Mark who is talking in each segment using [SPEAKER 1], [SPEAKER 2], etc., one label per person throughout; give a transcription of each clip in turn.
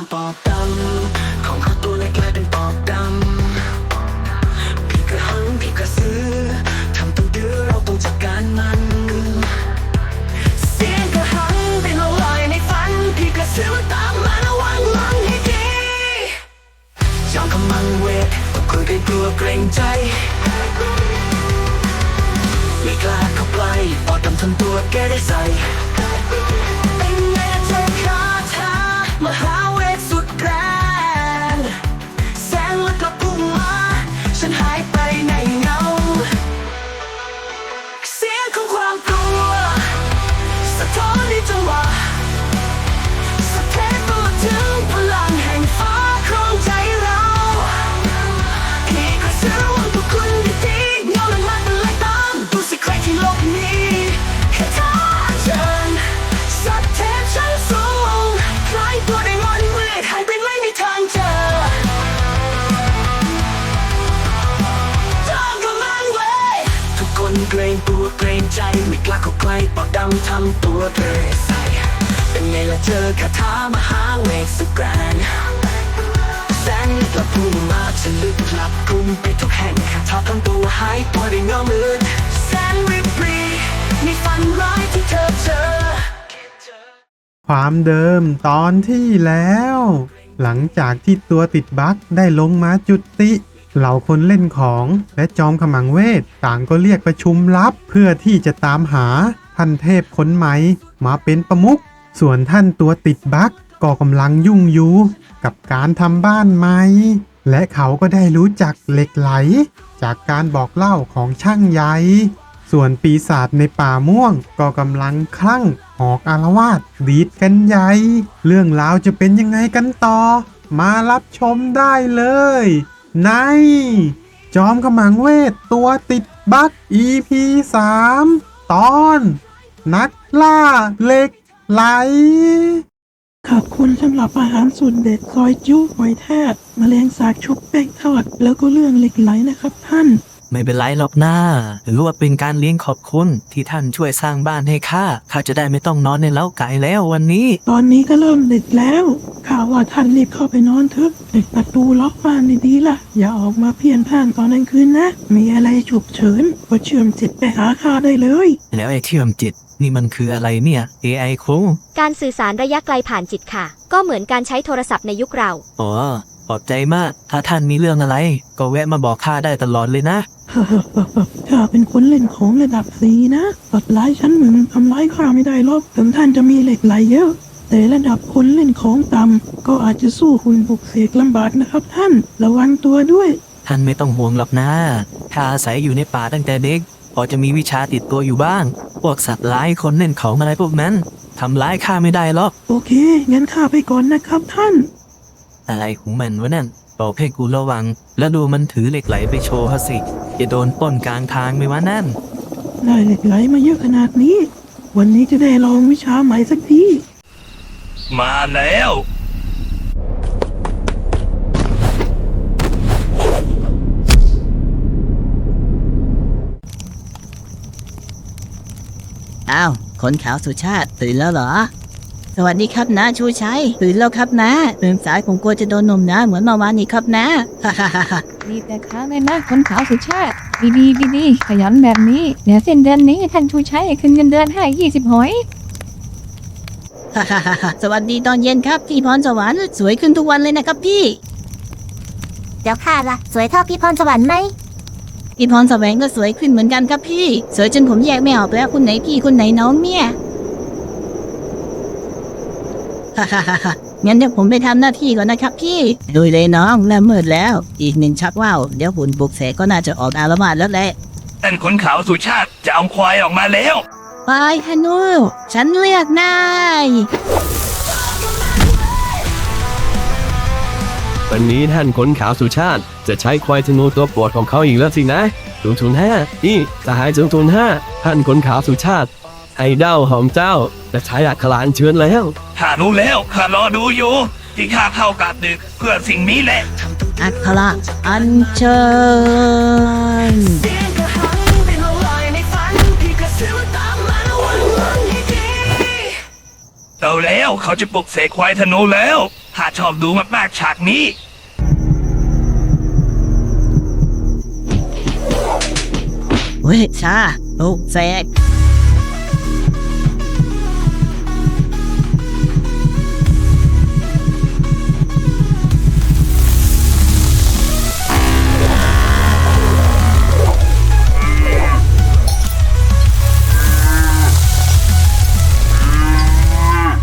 [SPEAKER 1] ำปอบดำของเขาตัวเล็กกลายเป็นปอบดำพี่กระหังพี่กระสือทำตัวดื้อเราต้องจัดการมัน เสียงกระหังเป็นลอยในฝัน พี่กระสือตามมาระวังหลังให้ดีจอมกำมังเวทก็คุยกันกลัวเกรงใจไม่กล้าเข้าใกล้ปอดดำทำตัวแกได้ใส่ กล้าเข้าใกล้ปอกดำทำตัวเกรใส่เป็นไงล่ะเจอคาถามหาเวทสุดแกรนแสงลึกลับพุ่งมาฉันลึกลับกลุ่มไปทุกแห่งคาถาทั้งตัวหายตัวได้เงามืดแสงริบรีในฝันร้ายที่เธอเจอ
[SPEAKER 2] ความเดิมตอนที่แล้ว หลังจากที่ตัวติดบั๊กได้ลงมาจุติเหล่าคนเล่นของและจอมขมังเวทต่างก็เรียกประชุมลับ เพื่อที่จะตามหา ท่านเทพคนใหม มาเป็นประมุขส่วนท่านตัวติดบักก็กำลังยุ่งอยู่กับการทำบ้านใหม่และเขาก็ได้รู้จักเหล็กไหล จากการบอกเล่าของช่างใหญ่ส่วนปีศาจในป่าม่วงก็กำลังคลั่งออกอารวาสดีดกันใหญ่ เรื่องราวจะเป็นยังไงกันต่อ มารับชมได้เลย ใน จอมขมังเวทตัวติดบัก EP 3 ตอน นักล่าเหล็กไหล
[SPEAKER 3] ขอบคุณสำหรับอาหารสูตรเด็ดซอยจุ๊หอยแทากแมลงสาบชุบแป้งทอด แล้วก็เรื่องเหล็กไหลนะครับท่าน
[SPEAKER 4] ไม่เป็นไรหรอกนะหรือว่าเป็นการเลี้ยงขอบคุณที่ท่านช่วยสร้างบ้านให้ข้าข้าจะได้ไม่ต้องนอนในเล้าไก่แล้ววันนี้
[SPEAKER 3] ตอนนี้ก็เริ่มดึกแล้วข่าวว่าท่านรีบเข้าไปนอนเถอะปิดประตูล็อกบ้านดีๆล่ะ อย่าออกมาเพี้ยนผ่านตอนกลางคืนนะ มีอะไรฉุกเฉินก็เชื่อมจิตไปหาข้าได้เลย
[SPEAKER 4] แล้วไอ้เชื่อมจิต นี่มันคืออะไรเนี่ย AI คง
[SPEAKER 5] การสื่อสารระยะไกลผ่านจิตค่ะ ก็เหมือนการใช้โทรศัพท์ในยุคเรา
[SPEAKER 4] อ๋อขอบใจมาก ถ้าท่านมีเรื่องอะไร ก็แวะมาบอกข้าได้ตลอดเลยนะ
[SPEAKER 3] ข้าเป็นคนเล่นของระดับสีนะตัดร้ายชั้นหนึ่งทำร้ายข้าไม่ได้หรอกถึงท่านจะมีเหล็กไหลเยอะ แต่ระดับคนเล่นของต่ำก็อาจจะสู้คุณบุกเสกลำบากนะครับท่าน ระวังตัวด้วย
[SPEAKER 4] ท่านไม่ต้องห่วงหรอกนะข้าอาศัยอยู่ในป่าตั้งแต่เด็ก พอจะมีวิชาติดตัวอยู่บ้าง พวกสัตว์ร้ายคนเล่นของอะไรพวกนั้นทำร้ายข้าไม่ได้หรอก
[SPEAKER 3] โอเค งั้นข้าไปก่อนนะครับท่าน
[SPEAKER 4] อะไรของมันวะนั่นบอกให้กูระวัง แล้วดูมันถือเหล็กไหลไปโชว์เขาสิจะโดนปล้นกลางทางไหมวะนั่น
[SPEAKER 3] ได้เหล็กไหลมาเยอะขนาดนี้ วันนี้จะได้ลองวิชาใหม่สักที
[SPEAKER 6] มาแล้ว
[SPEAKER 7] อ้าวคนขาวสุชาติตื่นแล้วเหรอ สวัสดีครับนะชูชัยตื่นแล้วครับนะตื่นสายผมกลัวจะโดนหนมนะ เหมือนเมื่อวานนี้ครับนะฮ่าฮ่าฮ่าฮ่า
[SPEAKER 8] ดีแต่ค้างเลยนะคนขาวสุชาติดีดีดีดีขยันแบบนี้เดี๋ยวสิ้นเดือนนี้ท่านชูชัยคืนเงินเดือนให้ยี่สิบหอย
[SPEAKER 7] ฮ่าฮ่าฮ่าฮ่าสวัสดีตอนเย็นครับพี่พรสวรรค์สวยขึ้นทุกวันเลยนะครับพี่
[SPEAKER 5] เดี๋ยวค่ะล่ะ สวยเท่าพี่พรสวรรค์ไหม
[SPEAKER 7] พี่พรแสวงก็สวยขึ้นเหมือนกันครับพี่ สวยจนผมแยกไม่ออกแล้วคุณไหนพี่คุณไหนน้องเนี่ยฮ่าฮ่าฮ่าฮ่างั้นเดี๋ยวผมไปทำหน้าที่ก่อนนะครับพี่ดูเลยน้องเริ่มมืดแล้ว อีกหนึ่งชักว่าวเดี๋ยวหุ่นบุกเสกก็น่าจะออกอารวาสแล้วแหละ
[SPEAKER 6] ท่านขนขาวสุชาติจะเอาควายออกมาแล้ว
[SPEAKER 7] ไปฮานูฉันเลือกนาย
[SPEAKER 9] วันนี้ท่านขนขาวสุชาติ จะใช้ควายธนูตัวโปรดของเขาอีกแล้วสินะศูนย์ศูนย์ห้านี่สหายศูนย์ศูนย์ห้าท่านขนขาวสุชาติไอ้เด้าหอมเจ้าจะใช้อักขระอัญเชิญแล้ว
[SPEAKER 6] ข้ารู้แล้วข้ารอดูอยู่ที่ข้าเข้ากาดดึกเพื่อสิ่งนี้แหละ
[SPEAKER 7] อัคระอัญเชิญ
[SPEAKER 1] เสียงกระหังเป็นลอยในฝันพี่กระสือตามมาระวังหลังให้ดี
[SPEAKER 6] เอาแล้วเขาจะปลุกเสกควายธนูแล้วข้าชอบดูมากๆฉากนี้
[SPEAKER 7] ว้ยชาปลุกเสก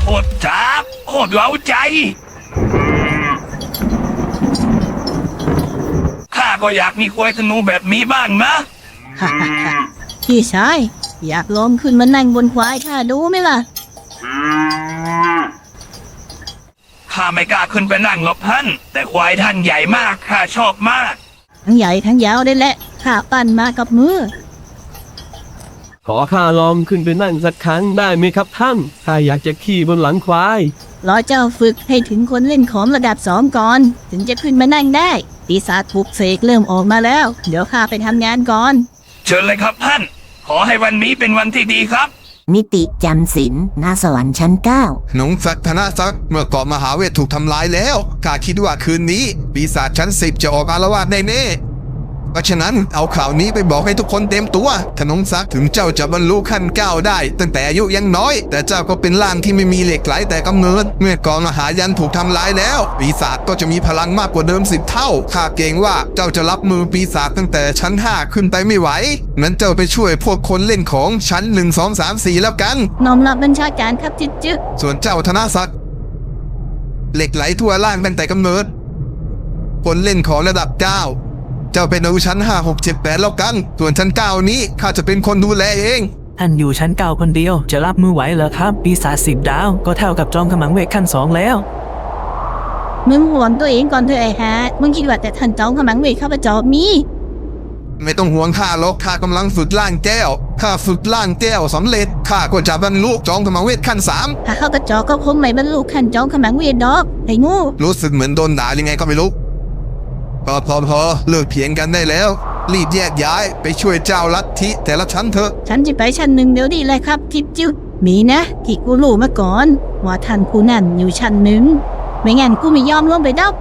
[SPEAKER 6] โหดจับโหดเล้าใจ ข้าก็อยากมีควายธนูแบบนี้บ้างนะ
[SPEAKER 7] พี่ชายอยากลองขึ้นมานั่งบนควายข้าดูไหมล่ะ
[SPEAKER 6] ข้าไม่กล้าขึ้นไปนั่งหรอกท่าน แต่ควายท่านใหญ่มากข้าชอบมาก
[SPEAKER 7] ทั้งใหญ่ทั้งยาวได้แหละข้าปั้นมากับมือ
[SPEAKER 9] ขอข้าลองขึ้นไปนั่งสักครั้งได้ไหมครับท่านข้าอยากจะขี่บนหลังควาย
[SPEAKER 7] รอเจ้าฝึกให้ถึงคนเล่นของระดับสองก่อน ถึงจะขึ้นมานั่งได้ ปีศาจปลุกเสกเริ่มออกมาแล้ว เดี๋ยวข้าไปทำงานก่อน
[SPEAKER 6] เชิญเลยครับท่าน ขอให้วันนี้เป็นวันที่ดีครับ
[SPEAKER 10] มิติจำศิลป์ณสวรรค์ชั้น9
[SPEAKER 11] หนงศักดิ์ธนศักดิ์เมื่อเกาะมหาเวทถูกทำลายแล้วข้าคิดว่าคืนนี้ปีศาจชั้นสิบจะออกอารวาสแน่ๆ เพราะฉะนั้นเอาข่าวนี้ไปบอกให้ทุกคนเต็มตัว ธนงศักดิ์ถึงเจ้าจะบรรลุขั้นเก้าได้ ตั้งแต่อายุยังน้อย แต่เจ้าก็เป็นร่างที่ไม่มีเหล็กไหลแต่กำเนิด เมื่อเกาะมหายันถูกทำลายแล้ว ปีศาจก็จะมีพลังมากกว่าเดิมสิบเท่าข้าเกรงว่าเจ้าจะรับมือปีศาจตั้งแต่ชั้นห้าขึ้นไปไม่ไหวนั้นเจ้าไปช่วยพวกคนเล่นของชั้นหนึ่งสองสามสี่แล้วกัน
[SPEAKER 7] น้อมรับบัญชาการครับจิตจึก
[SPEAKER 11] ส่วนเจ้าธนศักดิ์เหล็กไหลทั่วล่างตั้งแต่กำเนิดคนเล่นของระดับเก้า เจ้าเป็นอนุชั้นห้าหกเจ็ดแปดแล้วกัน ส่วนชั้นเก้านี้ข้าจะเป็นคนดูแลเอง
[SPEAKER 4] ท่านอยู่ชั้นเก้าคนเดียว จะรับมือไหวเหรอครับ ปีศาจสิบดาว ก็เท่ากับจอมขมังเวทขั้นสองแล้ว
[SPEAKER 7] มึงห่วงตัวเองก่อนเถอะไอ้ฮะ มึงคิดว่าแต่ท่านจองขมังเวทข้าพเจ้ามี
[SPEAKER 11] ไม่ต้องห่วงข้าหรอกข้ากำลังฝึกล่างแก้วข้าฝึกล่างแก้วสำเร็จข้าก็จะบรรลุจองธรรมเวทขั้นสาม
[SPEAKER 7] ถ้าเข้ากระจอกก็คงไม่บรรลุขั้นจองขมังเวทดอกไอ้งู
[SPEAKER 11] รู้สึกเหมือนโดนด่ายังไงก็ไม่รู้ พอพอพอเลิกเถียงกันได้แล้ว รีบแยกย้ายไปช่วยเจ้าลัทธิแต่ละชั้นเถอะ
[SPEAKER 7] ฉันจะไปชั้นหนึ่งเดี๋ยวนี้เลยครับทิพจึกมีนะที่กูรู้มาก่อนว่าท่านผู้นั่นอยู่ชั้นหนึ่งไม่งั้นกูไม่ยอมลงไปดับ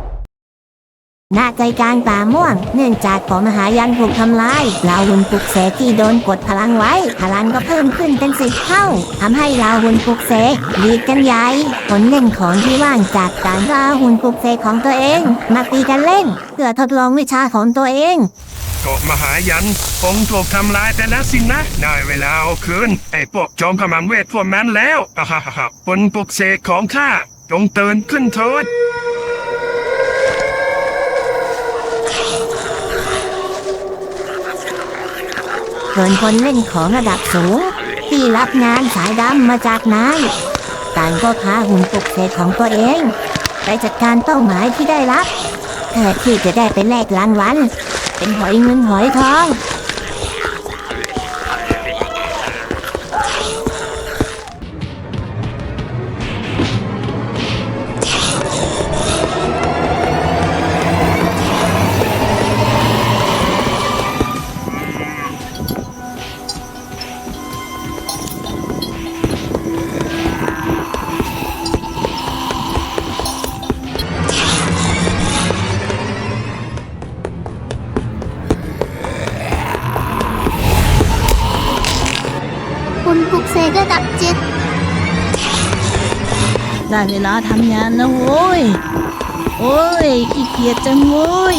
[SPEAKER 7] อก
[SPEAKER 10] ณใจกลางป่าม่วง เนื่องจากของมหายันถูกทำลายลาวหุ่นปลุกเสกที่โดนกดพลังไว้ พลังก็เพิ่มขึ้นเป็นสิบเท่าทำให้ลาวหุ่นปลุกเสกดีดกันใหญ่คนเล่นของที่ว่างจากการลาวหุ่นปลุกเสกของตัวเอง มาตีกันเล่น เพื่อทดลองวิชาของตัวเอง
[SPEAKER 6] เกาะมหายันคงถูกทำลายแต่แล้วสินะ ได้เวลาเอาคืนไอ้พวกจอมขมังเวทพวกนั้นแล้วอ่าฮ่าฮ่าฮ่าผลปลุกเสกของข้าจงเตือนขึ้นโทษ
[SPEAKER 10] ส่วนคนเล่นของระดับสูงที่รับงานสายดำมาจากนายต่างก็พาหุ่นปลุกเสกของตัวเอง ไปจัดการเป้าหมายที่ได้รับเพื่อที่จะได้ไปแลกรางวัลเป็นหอยเงินหอยทอง
[SPEAKER 7] ได้เวลาทำงานแล้วโว้ย โอ้ยขี้เกียจจังโว้ย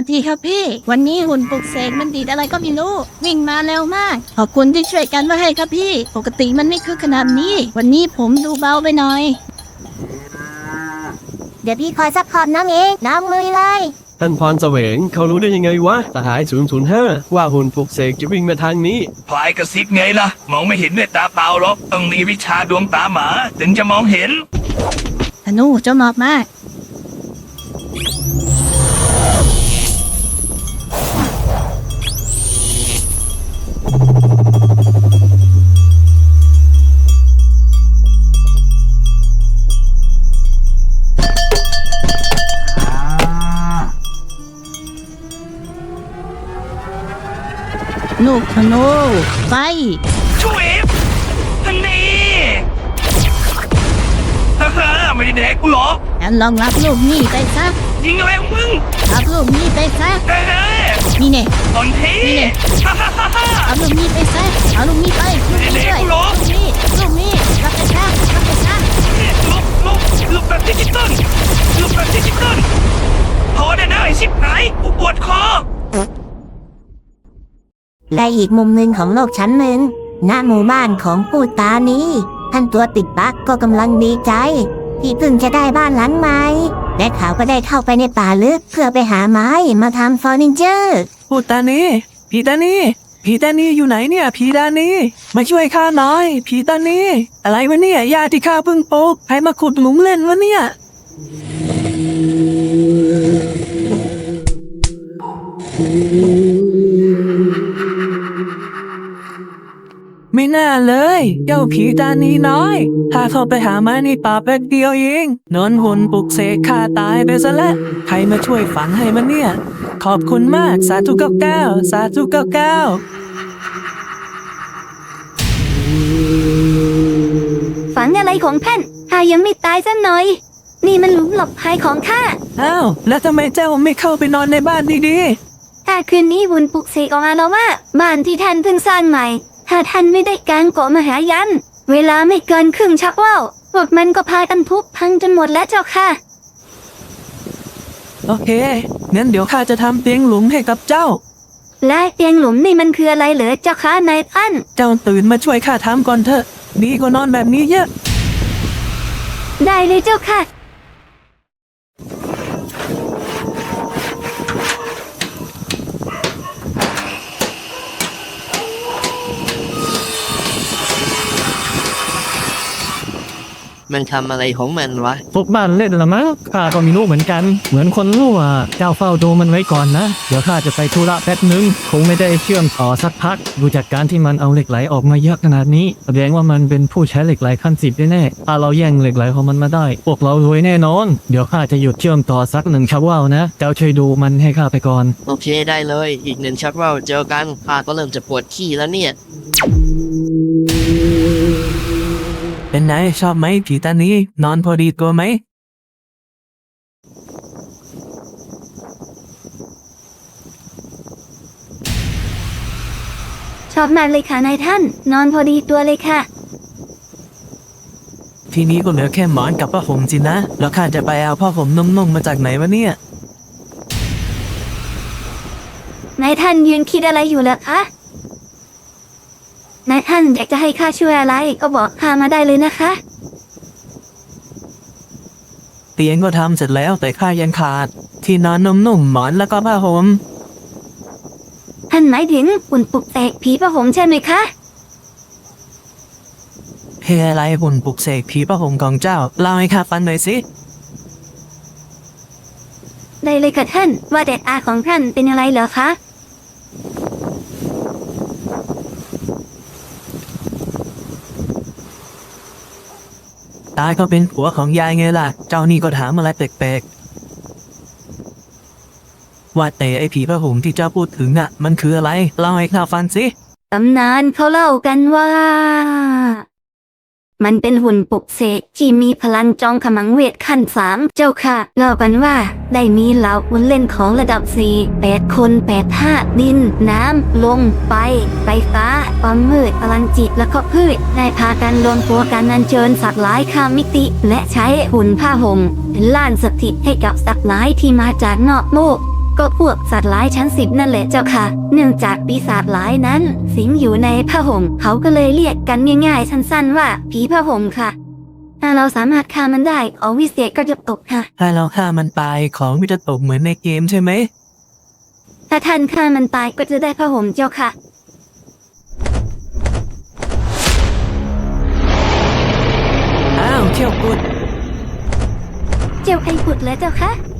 [SPEAKER 7] ษทีครับพี่ วันนี้หุ่นปลุกเสกมันดีดอะไรก็ไม่รู้ วิ่งมาเร็วมาก ขอบคุณที่ช่วยกันมาให้ครับพี่ ปกติมันไม่คือขนาดนี้ วันนี้ผมดูเบาไปหน่อย
[SPEAKER 10] เดี๋ยวพี่คอยซัพพอร์ตน้องเอง น้องลุยเลย
[SPEAKER 9] ท่านพรเสวงเขารู้ได้ยังไงวะสหาย 005 ว่าหุ่นปลุกเสกจะวิ่งมาทางนี้
[SPEAKER 6] พลายกระซิบไงล่ะ มองไม่เห็นด้วยตาเปล่าหรอก ต้องมีวิชาดวงตาหมา ถึงจะมองเห็น
[SPEAKER 7] ธนูเจ้าหมอบมาก ธนูไฟ
[SPEAKER 6] ช่วยทางนี้ฮ่าฮ่าไม่ได้แดกกูหรอก
[SPEAKER 7] งั้นลองรับลูกนี่ไปซะ
[SPEAKER 6] ยิงอะไรของมึง
[SPEAKER 7] รับลูกนี่ไปซะ
[SPEAKER 6] เฮ้ย
[SPEAKER 7] นี่เนี่ย
[SPEAKER 6] ตอนทีฮ่าฮ่าฮ่าฮ่า
[SPEAKER 7] เอาลูกนี่ไปซะเอาลูกนี่ไปลูกนี่ด้วยลูกนี่ลูกนี่รับไปซะรับไปซะ
[SPEAKER 6] ลุกลุกลุกแบบดิจิตอลลุกแบบดิจิตอลพอได้นะไอชิบหายกูปวดคอ
[SPEAKER 10] และอีกมุมหนึ่งของโลกชั้นหนึ่งณหมู่บ้านของผู้ตานี้ ท่านตัวติดบักก็กำลังดีใจ ที่เพิ่งจะได้บ้านหลังใหม่และเขาก็ได้เข้าไปในป่าลึกเพื่อไปหาไม้มาทำเฟอร์นิเจอร์
[SPEAKER 4] พูดตานี้ผีตานี้ผีตานี้อยู่ไหนเนี่ยผีตานี้มาช่วยข้าหน่อยผีตานี้อะไรวะเนี่ยยาที่ข้าเพิ่งปลูกใครมาขุดหลุมเล่นวะเนี่ย ไม่น่าเลย เจ้าผีตานีน้อย ถ้าเข้าไปหามาในป่าแป๊บเดียวเองนอนหุ่นปลุกเสกฆ่าตายไปซะแล้วใครมาช่วยฝังให้มันเนี่ย ขอบคุณมากสาธุเก้าเก้าสาธุเก้าเก้า
[SPEAKER 5] ฝันอะไรของท่านข้ายังไม่ตายสักหน่อย นี่มันหลุมหลบภัยของข้า
[SPEAKER 4] อ้าวแล้วทำไมเจ้าไม่เข้าไปนอนในบ้านดี
[SPEAKER 5] ถ้าคืนนี้บุญปลุกเสกออกมาแล้วว่าบ้านที่ท่านเพิ่งสร้างใหม่ ถ้าท่านไม่ได้การเกาะมหายัน เวลาไม่เกินครึ่งชักว่าวพวกมันก็พากันทุบพังจนหมดแล้วเจ้าค่ะ
[SPEAKER 4] ๆโอเค งั้นเดี๋ยวข้าจะทำเตียงหลุมให้กับเจ้า
[SPEAKER 5] และเตียงหลุมนี่มันคืออะไรเหรอเจ้าค่ะนายท่าน
[SPEAKER 4] เจ้าตื่นมาช่วยข้าทำก่อนเถอะ ดีกว่านอนแบบนี้เยอะ
[SPEAKER 5] ได้เลยเจ้าค่ะ
[SPEAKER 9] มันทำอะไรของมันวะ
[SPEAKER 12] พวกบ้านเล่นละมั้งข้าก็ไม่รู้เหมือนกัน เหมือนคนรู้อะเจ้าเฝ้าดูมันไว้ก่อนนะ เดี๋ยวข้าจะไปธุระแป๊บนึง คงไม่ได้เชื่อมต่อสักพัก ดูจากการที่มันเอาเหล็กไหลออกมาเยอะขนาดนี้ แสดงว่ามันเป็นผู้ใช้เหล็กไหลขั้นสิบแน่ๆถ้าเราแย่งเหล็กไหลของมันมาได้ พวกเรารวยแน่นอน เดี๋ยวข้าจะหยุดเชื่อมต่อสักหนึ่งชักว่าวนะ เจ้าช่วยดูมันให้ข้าไปก่อน
[SPEAKER 9] โอเคได้เลย อีกหนึ่งชักว่าวเจอกันข้าก็เริ่มจะปวดขี้แล้วเนี่ย
[SPEAKER 4] เป็นไงชอบไหมผีตานี้ นอนพอดีตัวไหม
[SPEAKER 5] ชอบมากเลยค่ะนายท่าน นอนพอดีตัวเลยค่ะ
[SPEAKER 4] ทีนี้ก็เหลือแค่หมอนกับผ้าห่มสินะ แล้วข้าจะไปเอาผ้าห่มนุ่มๆมาจากไหนวะเนี่ย
[SPEAKER 5] นายท่านยืนคิดอะไรอยู่เหรอคะ นายท่านอยากจะให้ข้าช่วยอะไรก็บอกข้ามาได้เลยนะคะ
[SPEAKER 4] เตียงก็ทำเสร็จแล้วแต่ข้ายังขาด ที่นอนนุ่มๆหมอนแล้วก็ผ้าห่ม
[SPEAKER 5] ท่านหมายถึงหุ่นปลุกเสกผีประหงใช่ไหมคะ
[SPEAKER 4] เฮ้อะไรหุ่นปลุกเสกผีผ้าห่มของเจ้าเล่าให้ข้าฟังหน่อยสิ
[SPEAKER 5] ได้เลยค่ะท่านว่าแต่อาของท่านเป็นอะไรเหรอคะ
[SPEAKER 4] ตายก็เป็นผัวของยายไงล่ะ เจ้านี่ก็ถามอะไรแปลกๆ ว่าแต่ไอ้ผีพระหงที่เจ้าพูดถึงอะ มันคืออะไร เล่าให้ข้าฟังสิ
[SPEAKER 5] ตำนานเขาเล่ากันว่า มันเป็นหุ่นปลุกเสกที่มีพลังจองขมังเวทขั้นสามเจ้าค่ะเล่ากันว่า ได้มีเหล่าหุ่นเล่นของระดับสี่แปดคนแปดธาตุดิน น้ำ ลมไฟไฟฟ้าความมืดพลังจิตและก็พืชได้พากันรวมตัวกันอัญเชิญสัตว์ร้ายข้ามิติ และใช้หุ่นผ้าห่มเป็นล่านสถิตให้กับสัตว์ร้ายที่มาจากนอกโลก ก็พวกสัตว์ร้ายชั้นสิบนั่นแหละเจ้าค่ะ เนื่องจากปีศาจร้ายนั้น สิงอยู่ในผ้าห่มเขาก็เลยเรียกกันง่ายๆสั้นๆว่าผีผ้าห่มค่ะ ถ้าเราสามารถฆ่ามันได้ของวิเศษก็จะตกค่ะ
[SPEAKER 4] ถ้าเราฆ่ามันตายของมิจะตกเหมือนในเกมใช่ไหม
[SPEAKER 5] ถ้าท่านฆ่ามันตายก็จะได้ผ้าห่มเจ้าค่ะ
[SPEAKER 4] อ้าวเที่ยวกุด
[SPEAKER 5] เจ้าไอ้กุดแล้วเจ้าค่ะ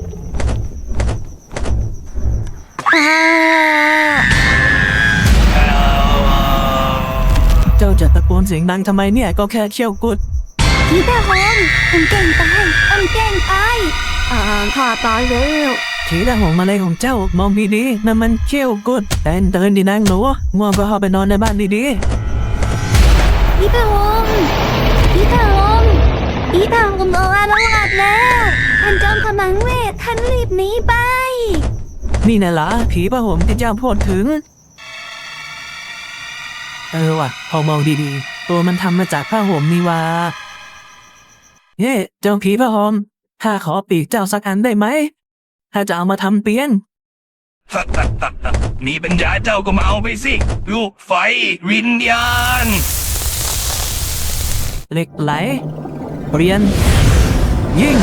[SPEAKER 4] เจ้าจะตะโกนเสียงดังทำไมเนี่ยก็แค่เที่ยวกุด
[SPEAKER 5] ผีผ้าห่มมันเก่งตายมันเก่งตายอ่าข้าตายแล้ว
[SPEAKER 4] ผีตาหงมาเลยของเจ้ามองดีๆนั่นมันเขี้ยวกุดแต่เดินดีนางหนูง่วงก็เข้าไปนอนในบ้านดีๆ
[SPEAKER 5] พี่ตาหงพี่ตาหงพี่ตาหงออกอาละวาดแล้วท่านจอมขมังเวทท่านรีบหนีไป
[SPEAKER 4] นี่น่ะเหรอผีประหมที่เจ้าพูดถึง เออว่ะ พอมองดีๆ ตัวมันทำมาจากผ้าห่มนี่ว่าเฮ้เจ้าผีผ้าห่มข้าขอปีกเจ้าสักอันได้ไหมถ้าจะเอามาทำเปียง
[SPEAKER 6] มีปัญญาเจ้าก็มาเอาไปสิ ลูกไฟวิญญาณ
[SPEAKER 4] เหล็กไหลเรียน ยิง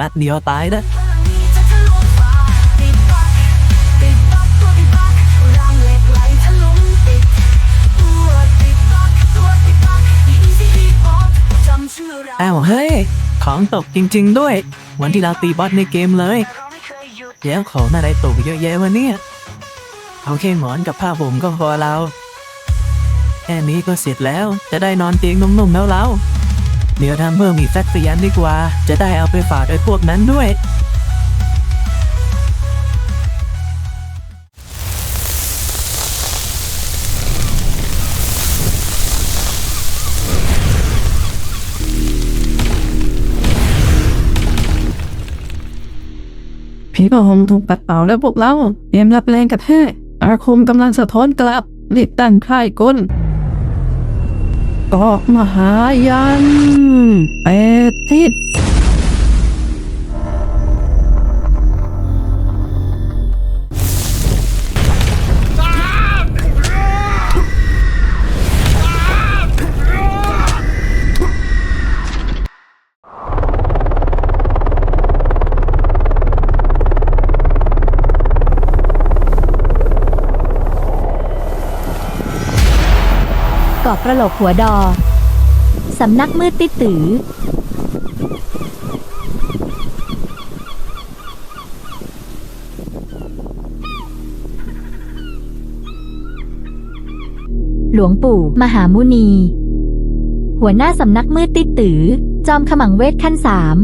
[SPEAKER 6] นั
[SPEAKER 4] ดเดียวตายนะอ้าวเฮ้ย ของตกจริง ๆ ด้วย วันที่เราตีบอสในเกมเลยแล้วของอะไรตกเยอะแยะวะเนี่ยเอาแค่หมอนกับผ้าห่มก็พอเรา แค่นี้ก็เสร็จแล้ว จะได้นอนเตียงนุ่มๆแล้วเรา เดี๋ยวทำเพิ่มอีกสักเตียนดีกว่า จะได้เอาไปฝากไอ้พวกนั้นด้วย
[SPEAKER 13] ผีประหงถูกปัดเป่าแล้วพวกเราเตรียมรับแรงกระแทกอาคมกำลังสะท้อนกลับรีบตั้งค่ายกล เกาะมหายันเปดทิศ
[SPEAKER 8] อบกระโหลกหัวดอ สำนักมืดติดตือหลวงปู่ มหามุนี หัวหน้าสำนักมืดติดตือ จอมขมังเวทขั้นสาม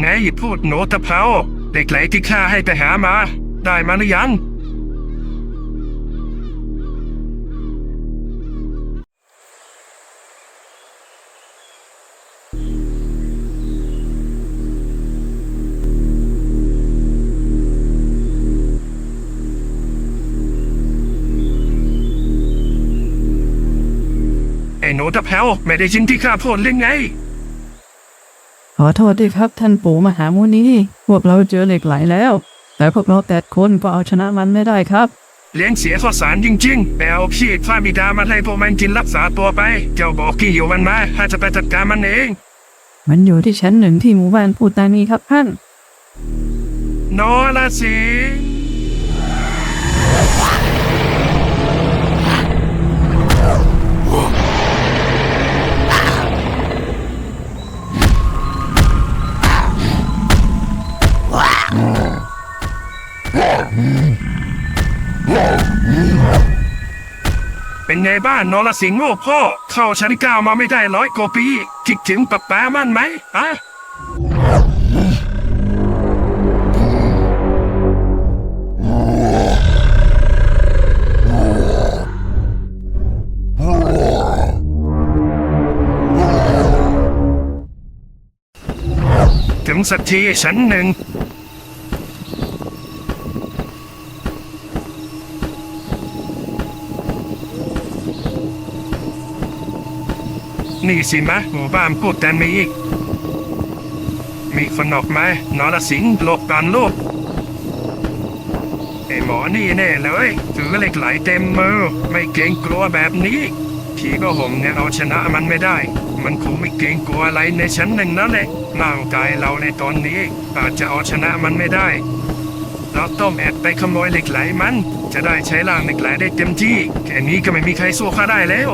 [SPEAKER 6] ไงพูดโนตะเพาเด็กไหลที่ข้าให้ไปหามา ได้มาหรือยัง ไอ้โนตะเพาไม่ได้ยินที่ข้าพูดเรื่องไง
[SPEAKER 13] ขอโทษด้วยครับท่านปู่มหามุนีพวกเราเจอเหล็กไหลแล้ว แต่พวกเราแปดคนก็เอาชนะมันไม่ได้ครับ
[SPEAKER 6] เลี้ยงเสียข้อสารจริงๆไปเอาพี่พระบิดามาให้พวกมันกินรักษาตัวไป เจ้าบอกที่อยู่มันมาข้าจะไปจัดการมันเอง
[SPEAKER 13] มันอยู่ที่ชั้นหนึ่งที่หมู่บ้านปูตานีครับท่าน
[SPEAKER 6] นอละสิ เป็นไงบ้านนรสิงห์โง่พ่อ เข้าชั้นเก้ามาไม่ได้ร้อยกว่าปีคิดถึงป๊าป๊ามั่นไหมอะถึงสักทีชั้นหนึ่ง นี่สิมะหมู่บ้านพูดแต่มีอีก มีคนออกมานรสิงหลบกันลูกไอหมอนี่แน่เลยถือเหล็กไหลเต็มมือ ไม่เกรงกลัวแบบนี้พี่ก็ผมเนี่ยเอาชนะมันไม่ได้ มันคงไม่เกรงกลัวอะไรในชั้นหนึ่งนั่นแหละร่างกายเราในตอนนี้อาจจะเอาชนะมันไม่ได้ เราต้องแอบไปขโมยเหล็กไหลมัน จะได้ใช้ร่างเหล็กไหลได้เต็มที่แค่นี้ก็ไม่มีใครสู้ข้าได้แล้ว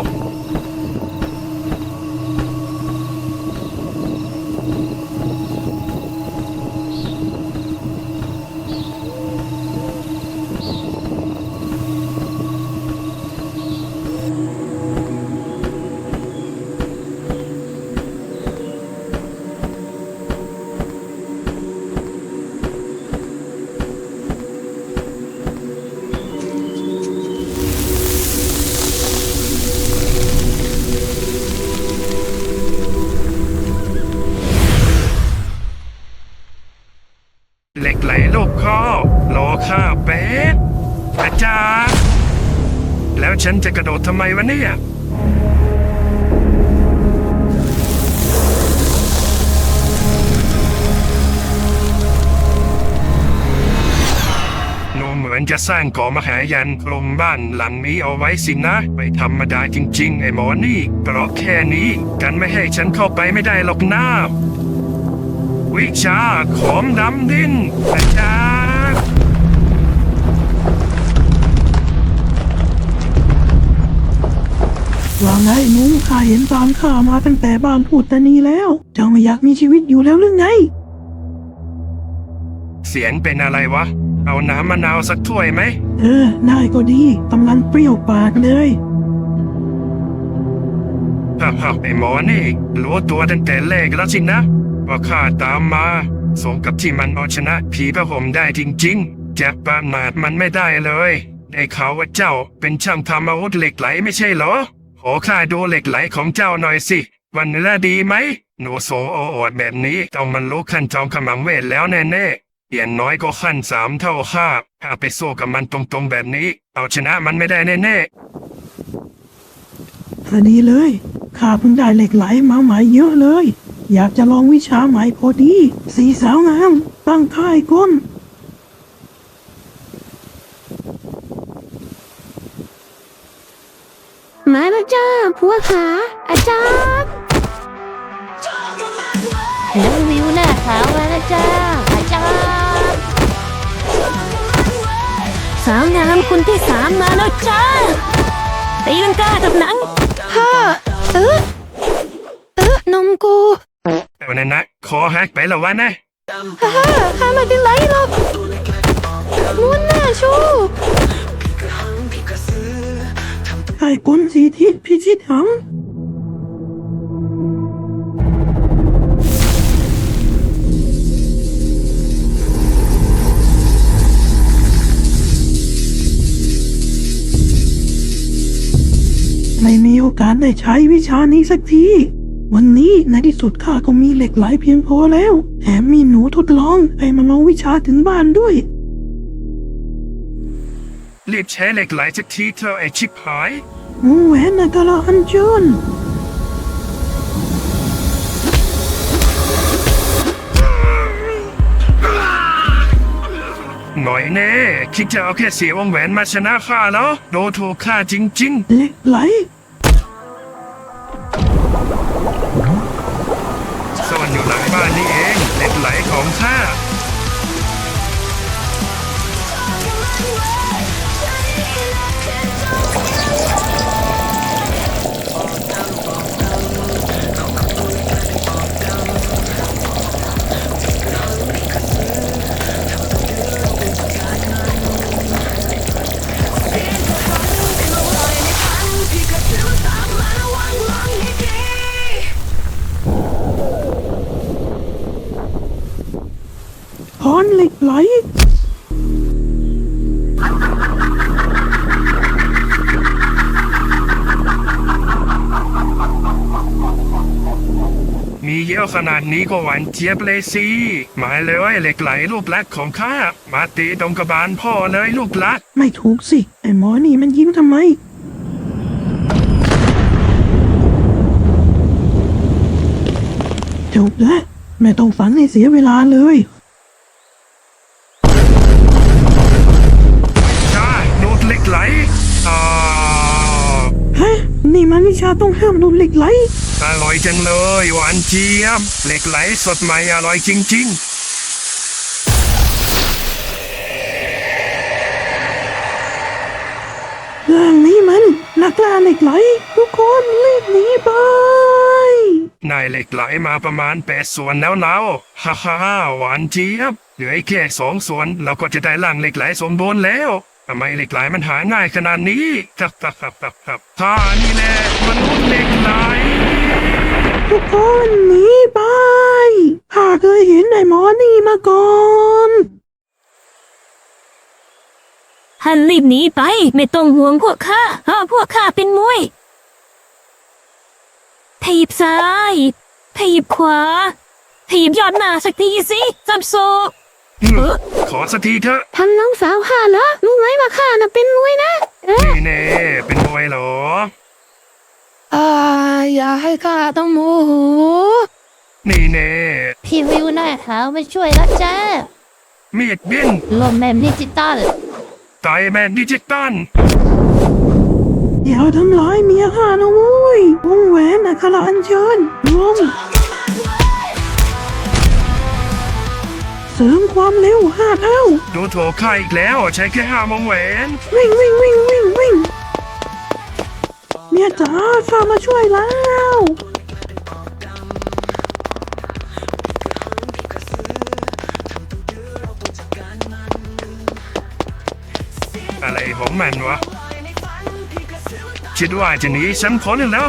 [SPEAKER 6] แล้วฉันจะกระโดดทำไมวะเนี่ย หนูเหมือนจะสร้างก่อมหายันลมบ้านหลังนี้เอาไว้สินะ ไม่ธรรมดาจริง ๆ ไอ้หมอนี่เพราะแค่นี้กันไม่ให้ฉันเข้าไปไม่ได้หรอกนะวิชาขอมดำดินอาจาร
[SPEAKER 3] ว่าไงหนุ้งข้าเห็นตามข้ามาตั้งแต่บ้านพูดตานีแล้ว เจ้าไม่อยากมีชีวิตอยู่แล้วหรือไง
[SPEAKER 6] เสียงเป็นอะไรวะ เอาน้ำมะนาวสักถ้วยไหม
[SPEAKER 3] เออ ได้ก็ดีกำลังเปรี้ยวปากเลย
[SPEAKER 6] ฮ่าฮ่าไอ้หมอนี่รู้ตัวตั้งแต่แรกแล้วสินะ ว่าข้าตามมาสมกับที่มันเอาชนะผีพระห่มได้จริงๆจะประมาทมันไม่ได้เลย ได้ข่าวว่าเจ้าเป็นช่างทำอาวุธเหล็กไหลไม่ใช่เหรอ ขอข้าดูเหล็กไหลของเจ้าหน่อยสิวันนี้ละดีไหมหนูโซโอโอดแบบนี้ต้องมันรู้ขั้นจอมขมังเวทแล้วแน่ๆอย่างน้อยก็ขั้นสามเท่าข้าถ้าไปสู้กับมันตรงๆแบบนี้ เอาชนะมันไม่ได้แน่ๆ
[SPEAKER 3] พอดีเลยข้าเพิ่งได้เหล็กไหลมาใหม่เยอะเลย อยากจะลองวิชาใหม่พอดี สีสาวงาม ตั้งค่ายก้น
[SPEAKER 5] มาแล้วจ้าพวกขาอาจารย์น้องวิวหน้าขาวมาแล้วจ้าอาจารย์สาวงามคนที่สามมาแล้วจ้าตีลังกากับหนังพ่อเออเออนมกู
[SPEAKER 6] เอานั่นนะคอหักไปแล้ววะนะ
[SPEAKER 5] ฮ่าฮ่าม่เป็นไรหรอกม้วนหน้าชู
[SPEAKER 3] ไอ้ก้นสีทิศพิชิตหังไม่มีโอกาสได้ใช้วิชานี้สักที วันนี้ในที่สุดข้าก็มีเหล็กไหลเพียงพอแล้ว แถมมีหนูทดลองให้มาลองวิชาถึงบ้านด้วย
[SPEAKER 6] รีบใช้เหล็กไหลสักทีเธอะไอชิบหาย
[SPEAKER 3] วงแหวนนากาลาอันเชิญ
[SPEAKER 6] หน่อยแน่คิดจะเอาแค่เสียวงแหวนมาชนะข้าแล้วโดนถูกข้าจริง
[SPEAKER 3] เหล็กไหล
[SPEAKER 6] ๆซ่อนอยู่หลังบ้านนี่เองเหล็กไหลของข้า
[SPEAKER 3] พรเหล็กไหล
[SPEAKER 6] มีเยอะขนาดนี้ก็หวานเจี๊ยบเลยสิหมายเลยว่าเหล็กไหลลูกรักของข้ามาตีตรงกระบาลพ่อเลยลูกรัก
[SPEAKER 3] ไม่ถูกสิ ไอ้หมอนี่มันยิ้มทำไม จบแล้ว ไม่ต้องฝันให้เสียเวลาเลย
[SPEAKER 6] ใช่ดูดเหล็กไหลอ่า
[SPEAKER 3] ฮะ นี่มันวิชาต้องห้ามดูดเหล็กไหล
[SPEAKER 6] อร่อยจังเลยหวานเจี๊ยบเหล็กไหลสดใหม่อร่อยจริง ๆ
[SPEAKER 3] เรื่องนี้มันนักล่าเหล็กไหล ทุกคนรีบหนีไป
[SPEAKER 6] นายเหล็กไหลมาประมาณแปดส่วนแล้วเนาฮ่าฮ่าฮ่าหวานเจี๊ยบเหลืออีกแค่สองส่วนเราก็จะได้ร่างเหล็กไหลสมบูรณ์แล้วทำไมเหล็กไหลมันหาง่ายขนาดนี้ครับครับครับครับครับท่านี่แหละมนุษย์เหล็กไหล
[SPEAKER 3] ทุกคนหนีไปข้าเคยเห็นไอ้หมอนี่มาก่อน
[SPEAKER 5] ท่านรีบหนีไป ไม่ต้องห่วงพวกข้าเพราะพวกข้าเป็นมวย ถีบซ้ายถีบขวาถีบยอดหน้าสักทีสิจับโซ
[SPEAKER 6] ขอสักทีเถอะ
[SPEAKER 5] ทำน้องสาวข้าเหรอรู้ไหมว่าข้าน่ะเป็นมวยนะ
[SPEAKER 6] นี่แน่เป็นมวยเหรอ
[SPEAKER 7] อ่าอย่าให้ข้าต้องโมโห
[SPEAKER 6] นี่แน่
[SPEAKER 7] พี่วิวหน้าขาวมาช่วยแล้วจ้า
[SPEAKER 6] มีดบิน
[SPEAKER 7] ลมแมมดิจิตอล
[SPEAKER 6] ไตแมนดิจิตอล
[SPEAKER 3] อย่าทำร้ายเมียข้านะเว้ ยวงแหวนอัคราอัญเชิญลงเสริมความเร็วห้าเท่า
[SPEAKER 6] ดูถูกข้าอีกแล้วใช้แค่ห้ามงแหวน
[SPEAKER 3] วิ่งวิ่งวิ่งวิ่งวิ่งเมียจ๋าข้ามาช่วยแล้ว
[SPEAKER 6] อะไรของมันวะ คิดว่าจะหนีฉันพ้นแล้ว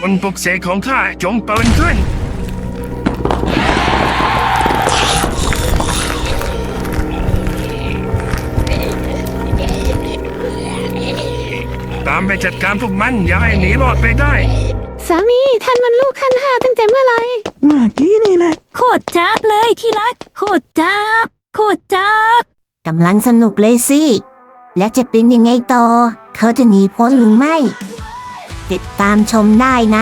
[SPEAKER 6] บนปลุกเสกของข้าจงเปิดขึ้นตามไปจัดการพวกมัน อย่าให้หนีรอดไปได้
[SPEAKER 5] สามีท่านมันลูกขั้นห้าตั้งแต่เมื่อไหร่
[SPEAKER 3] เมื่อกี้นี่แหละ
[SPEAKER 5] โคตรจ้าบเลยที่รัก โคตรจ้าบโคตรจ้าบ
[SPEAKER 10] กำลังสนุกเลยสิ แล้วจะเป็นยังไงต่อ เขาจะหนีพ้นหรือไม่ ติดตามชมได้ใน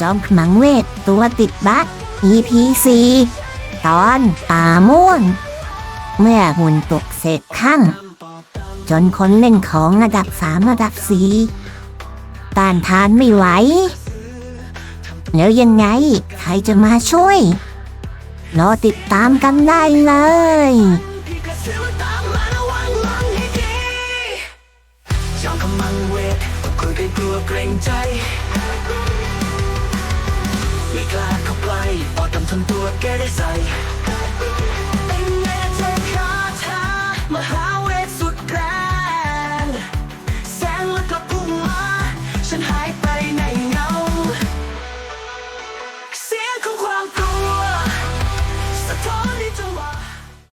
[SPEAKER 10] จอมขมังเวทตัวติดบั๊ก EP 4ตอนป่าม่วงเมื่อหุ่นตกเศษข้างจนคนเล่นของระดับสามระดับสี่ต้านทานไม่ไหว แล้วยังไง ใครจะมาช่วย รอติดตามกันได้เลย
[SPEAKER 1] เกรงใจ ไม่กล้าเข้าใกล้ปอดตำทนตัวแกได้ใส่